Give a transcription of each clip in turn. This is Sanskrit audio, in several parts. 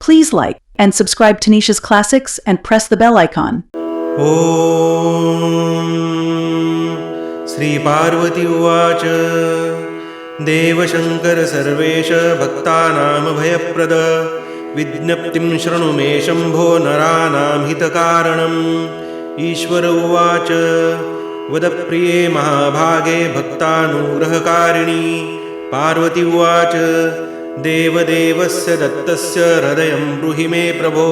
Please like and subscribe to Nisha's Classics and press the bell icon. ॐ श्रीपार्वती उवाच देवशङ्कर सर्वेश भक्तानामभयप्रद विज्ञप्तिं शृणु मे शम्भो नराणां हितकारणम् ईश्वर उवाच वदप्रिये महाभागे भक्तानुग्रहकारिणी पार्वती उवाच देवदेवस्य दत्तस्य हृदयं ब्रूहि मे प्रभो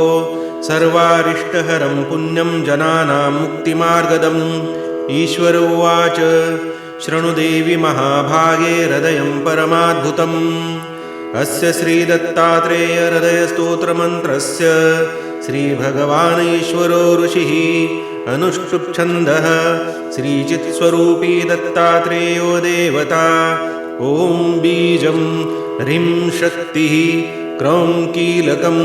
सर्वारिष्टहरं पुण्यं जनानां मुक्तिमार्गदम्। ईश्वर उवाच शृणुदेवि महाभागे हृदयं परमाद्भुतम्। अस्य श्रीदत्तात्रेयहृदयस्तोत्रमन्त्रस्य श्रीभगवान् ईश्वरो ऋषिः अनुष्टुप्छन्दः। श्रीचित्स्वरूपी दत्तात्रेयो देवता ॐ बीजं ह्रीं शक्तिः क्रौं कीलकं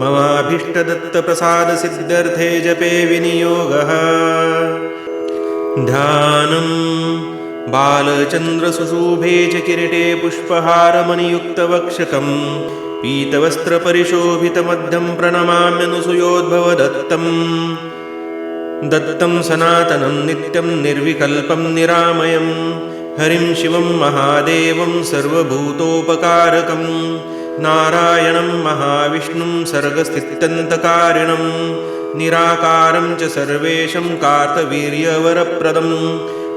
ममाभीष्टदत्तप्रसादसिद्ध्यर्थे जपे विनियोगः। ध्यानं बालचन्द्रसुशुभे च किरीटे पुष्पहारमणियुक्तवक्षकं पीतवस्त्रपरिशोभितमध्यं प्रणमाम्यनुसूयोद्भवदत्तम् दत्तं सनातनं नित्यं निर्विकल्पं निरामयं हरिं शिवं महादेवं सर्वभूतोपकारकं नारायणं महाविष्णुं सर्गस्थित्यन्तकारिणं निराकारं च सर्वेशं कार्तवीर्यवरप्रदम्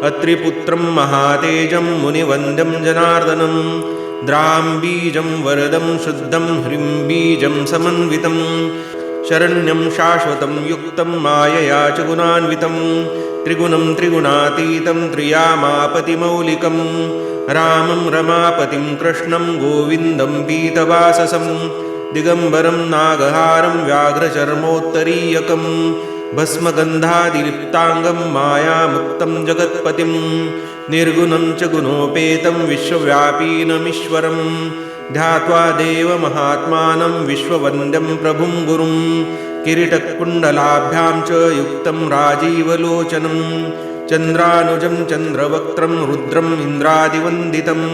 अत्रिपुत्रं महातेजं मुनिवन्द्यं जनार्दनं द्राम्बीजं वरदं शुद्धं ह्रीं बीजं समन्वितं शरण्यं शाश्वतं युक्तं मायया च गुणान्वितं त्रिगुणं त्रिगुणातीतं त्रियामापतिमौलिकं रामं रमापतिं कृष्णं गोविन्दं पीतवाससं दिगम्बरं नागहारं व्याघ्रचर्मोत्तरीयकं भस्मगन्धादिलिप्ताङ्गं मायामुक्तं जगत्पतिं निर्गुणं च गुणोपेतं विश्वव्यापीनमीश्वरं ध्यात्वा देवमहात्मानं विश्ववन्द्यं प्रभुं गुरुं किरीटकुण्डलाभ्यां च युक्तं राजीवलोचनं चन्द्रानुजं चन्द्रवक्त्रं रुद्रम् इन्द्रादिवन्दितम्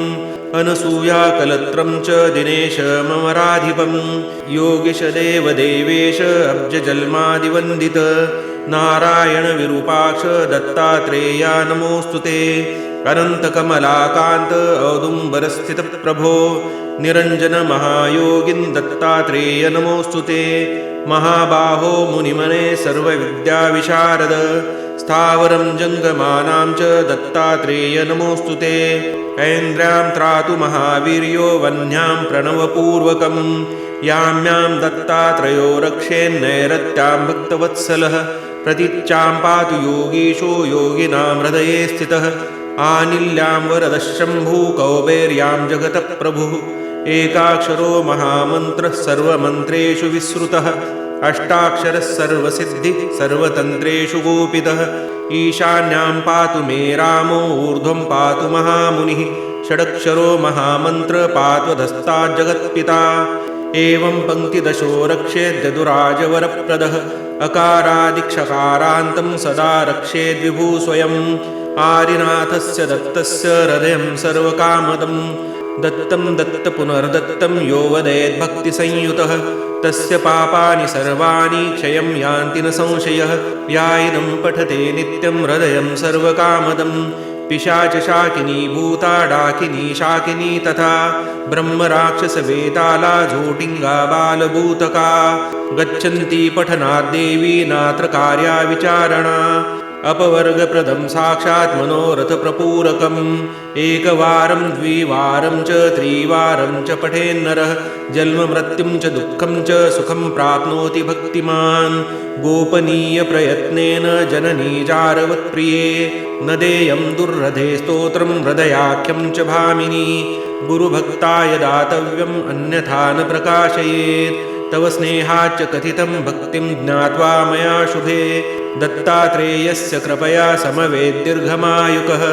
अनसूयाकलत्रं च दिनेशममराधिपं योगिशदेवदेवेश अब्जजल्मादिवन्दित नारायणविरूपाक्ष दत्तात्रेया नमोऽस्तु ते अनन्तकमलाकान्त औदुम्बरस्थितप्रभो निरञ्जनमहायोगिन् दत्तात्रेय नमोऽस्तु ते। महाबाहो मुनिमने सर्वविद्याविशारद। स्थावरं जङ्गमानां च दत्तात्रेय नमोऽस्तु ते। ऐन्द्रां त्रातु महावीर्यो वह्न्यां प्रणवपूर्वकं। याम्यां दत्तात्रयो रक्षेन्नैरत्यां भक्तवत्सलः। प्रतीच्यां पातु योगीशो योगिनां हृदये स्थितः आनिल्यां वरदः शम्भुः कौबेर्यां जगतः प्रभुः एकाक्षरो महामन्त्रः सर्वमन्त्रेषु विश्रुतः अष्टाक्षरः सर्वसिद्धिः सर्वतन्त्रेषु गोपितः। ईशान्यां पातु मे रामो ऊर्ध्वं पातु महामुनिः। षडक्षरो महामन्त्र पात्वधस्ताज्जगत्पिता एवं पङ्क्तिदशो रक्षेद्यदुराजवरप्रदः अकारादिक्षकारान्तं सदा रक्षेद्विभू स्वयम् आदिनाथस्य दत्तस्य हृदयं सर्वकामदम् दत्तं दत्त पुनर्दत्तं यो वदेद्भक्तिसंयुतः तस्य पापानि सर्वाणि क्षयं यान्ति न संशयः। व्यायिनं पठते नित्यं हृदयं सर्वकामदम् पिशाचशाकिनी भूता डाकिनी शाकिनी तथा ब्रह्मराक्षसवेताला झोटिङ्गा बालभूतका। गच्छन्ती पठनाद्देवी नात्र कार्या विचारणा अपवर्गप्रदं साक्षात् मनोरथप्रपूरकम्। एकवारं द्विवारं च त्रिवारं च पठेन्नरः। जन्ममृत्युं च दुःखं च सुखं प्राप्नोति भक्तिमान्। गोपनीयप्रयत्नेन जननीजारवत्प्रिये न देयं दुर्हृदे स्तोत्रं हृदयाख्यं च भामिनी। गुरुभक्ताय दातव्यम् अन्यथा न प्रकाशयेत्। तव स्नेहाच्च कथितं भक्तिं ज्ञात्वा मया शुभे दत्तात्रेयस्य कृपया समवेद्दीर्घमायुकः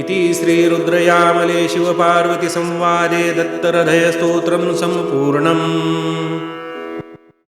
इति श्रीरुद्रयामले शिवपार्वतीसंवादे दत्तरधयस्तोत्रं सम्पूर्णम्